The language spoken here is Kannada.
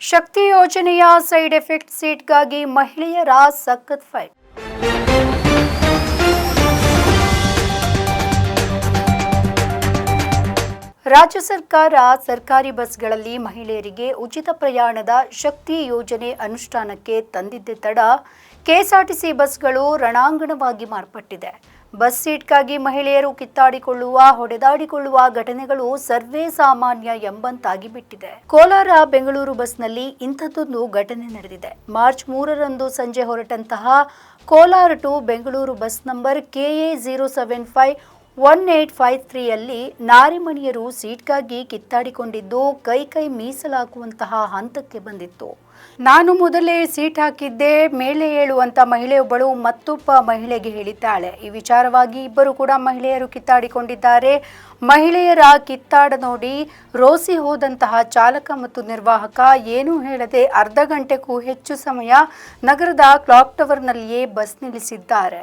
ಶಕ್ತಿ ಯೋಜನೆಯ ಸೈಡ್ ಎಫೆಕ್ಟ್ ಸೀಟ್ಗಾಗಿ ಮಹಿಳೆಯರ ಸಖತ್ ಫೈಟ್. ರಾಜ್ಯ ಸರ್ಕಾರ ಸರ್ಕಾರಿ ಬಸ್ಗಳಲ್ಲಿ ಮಹಿಳೆಯರಿಗೆ ಉಚಿತ ಪ್ರಯಾಣದ ಶಕ್ತಿ ಯೋಜನೆ ಅನುಷ್ಠಾನಕ್ಕೆ ತಂದಿದ್ದ ತಡ ಕೆಎಸ್ಆರ್ಟಿಸಿ ಬಸ್ಗಳು ರಣಾಂಗಣವಾಗಿ ಮಾರ್ಪಟ್ಟಿದೆ. ಬಸ್ ಸೀಟ್ಗಾಗಿ ಮಹಿಳೆಯರು ಕಿತ್ತಾಡಿಕೊಳ್ಳುವ, ಹೊಡೆದಾಡಿಕೊಳ್ಳುವ ಘಟನೆಗಳು ಸರ್ವೇ ಸಾಮಾನ್ಯ ಎಂಬಂತಾಗಿ ಬಿಟ್ಟಿದೆ. ಕೋಲಾರ ಬೆಂಗಳೂರು ಬಸ್ನಲ್ಲಿ ಇಂಥದ್ದೊಂದು ಘಟನೆ ನಡೆದಿದೆ. ಮಾರ್ಚ್ ಮೂರರಂದು ಸಂಜೆ ಹೊರಟಂತಹ Kolar to Bengaluru bus number KA zero seven five one eight five ತ್ರೀಯಲ್ಲಿ ನಾರಿಮಣಿಯರು ಸೀಟ್ಗಾಗಿ ಕಿತ್ತಾಡಿಕೊಂಡಿದ್ದು ಕೈ ಕೈ ಮೀಸಲಾಗುವಂತಹ ಹಂತಕ್ಕೆ ಬಂದಿತ್ತು. ನಾನು ಮೊದಲೇ ಸೀಟ್ ಹಾಕಿದ್ದೆ ಮೇಲೆ ಏಳುವಂತ ಮಹಿಳೆಯೊಬ್ಬಳು ಮತ್ತೊಬ್ಬ ಮಹಿಳೆಗೆ ಹೇಳಿದ್ದಾಳೆ. ಈ ವಿಚಾರವಾಗಿ ಇಬ್ಬರು ಕೂಡ ಮಹಿಳೆಯರು ಕಿತ್ತಾಡಿಕೊಂಡಿದ್ದಾರೆ. ಮಹಿಳೆಯರ ಕಿತ್ತಾಡ ನೋಡಿ ರೋಸಿ ಹೋದಂತಹ ಚಾಲಕ ಮತ್ತು ನಿರ್ವಾಹಕ ಏನೂ ಹೇಳದೆ ಅರ್ಧ ಗಂಟೆಗೂ ಹೆಚ್ಚು ಸಮಯ ನಗರದ ಕ್ಲಾಕ್ ಟವರ್ನಲ್ಲಿಯೇ ಬಸ್ ನಿಲ್ಲಿಸಿದ್ದಾರೆ.